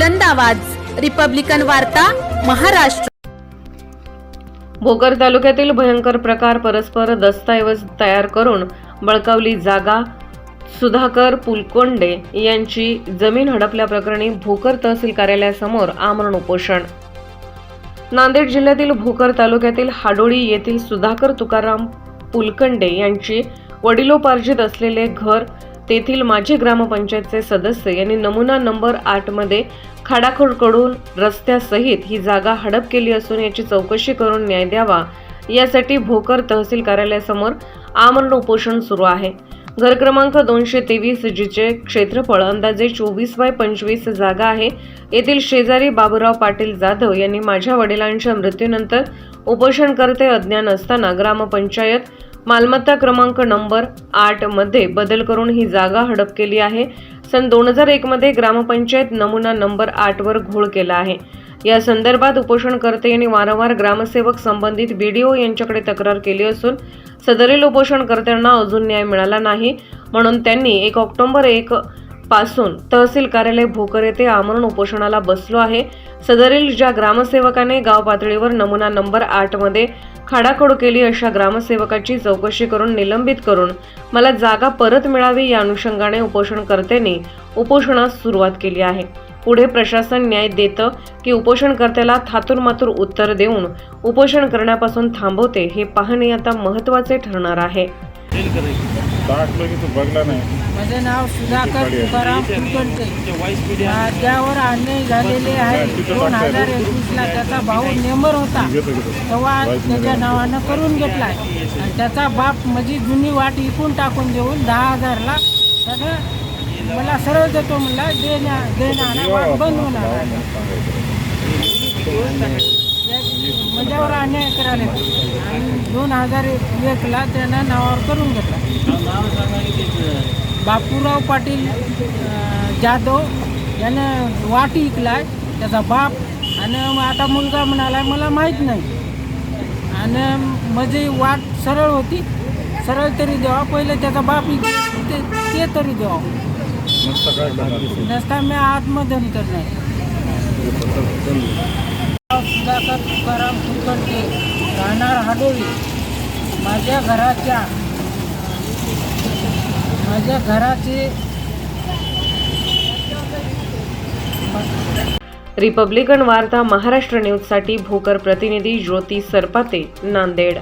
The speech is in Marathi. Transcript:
बुलंद आवाज. रिपब्लिकन वार्ता महाराष्ट्र. भोकर तालुक्यातील भयंकर प्रकार परस्पर दस्तऐवज तयार करून बळकावली जागा. सुधाकर पुलकोंडे यांची जमीन हडपल्याप्रकरणी भोकर तहसील कार्यालयासमोर आमरण उपोषण. नांदेड जिल्ह्यातील भोकर तालुक्यातील हाडोळी येथील सुधाकर तुकाराम पुलकंडे यांची वडिलोपार्जित असलेले घर तेथील माजी ग्रामपंचायतचे सदस्य यांनी नमुना नंबर आठमध्ये खाडाखोडकडून रस्त्यासहित ही जागा हडप केली असून याची चौकशी करून न्याय द्यावा. यासाठी भोकर तहसील कार्यालयासमोर आमरण उपोषण सुरू आहे. घर क्रमांक दोनशे तेवीस जीचे क्षेत्रफळ अंदाजे चोवीस बाय पंचवीस जागा आहे. येथील शेजारी बाबूराव पाटील जाधव यांनी माझ्या वडिलांच्या मृत्यूनंतर उपोषणकर्ते अज्ञान असताना ग्रामपंचायत मालमत्ता क्रमांक नंबर आठमध्ये बदल करून ही जागा हडप केली आहे. सन दोन हजार एक मध्ये ग्रामपंचायत नमुना नंबर आठ वर घोळ केला आहे. या संदर्भात उपोषणकर्ते यांनी वारंवार ग्रामसेवक संबंधित बीडीओ यांच्याकडे तक्रार केली असून सदरील उपोषणकर्त्यांना अजून न्याय मिळाला नाही. म्हणून त्यांनी एक ऑक्टोबर एक पासून तहसील कार्यालय भोकर येथे आमरण उपोषणाला बसलो आहे. सदरील ज्या ग्रामसेवकाने गाव पातळीवर नमुना नंबर आठमध्ये खाडाखोड केली अशा ग्रामसेवकाची चौकशी करून निलंबित करून मला जागा परत मिळावी या अनुषंगाने उपोषणकर्त्यांनी उपोषणास सुरुवात केली आहे. पुढे प्रशासन न्याय देतं की उपोषणकर्त्याला थातूर मातूर उत्तर देऊन उपोषण करण्यापासून थांबवते हे पाहणे आता महत्त्वाचे ठरणार आहे. माझं नाव सुधाकर तुकाराम कुलकर्णी त्यावर अन्याय झालेले आहे. दोन हजार एकवीसला त्याचा भाऊ नेंबर होता. तेव्हा त्याच्या नावानं करून घेतला. आणि त्याचा बाप माझी जुनी वाट इकून टाकून देऊन दहा हजारला त्यानं मला सरळ देतो म्हणला देण्या देणार वाट बंद होणार माझ्यावर अन्याय करायला आणि दोन हजार एकला त्यानं नावावर करून घेतला. बापूराव पाटील जाधव यानं वाट आहे त्याचा बाप. आणि मग आता मुलगा म्हणाला मला माहीत नाही. आणि माझी वाट सरळ होती सरळ तरी द्यावा पहिले त्याचा बाप इक ते ते तरी द्यावा नसता मी आत्मधन नाही. सुधाकर तुकाराम कुलकर्णी राहणार हाडोळी. माझ्या घराच्या माझ्या घराचे रिपब्लिकन वार्ता महाराष्ट्र न्यूजसाठी भोकर प्रतिनिधी ज्योती सरपाते नांदेड.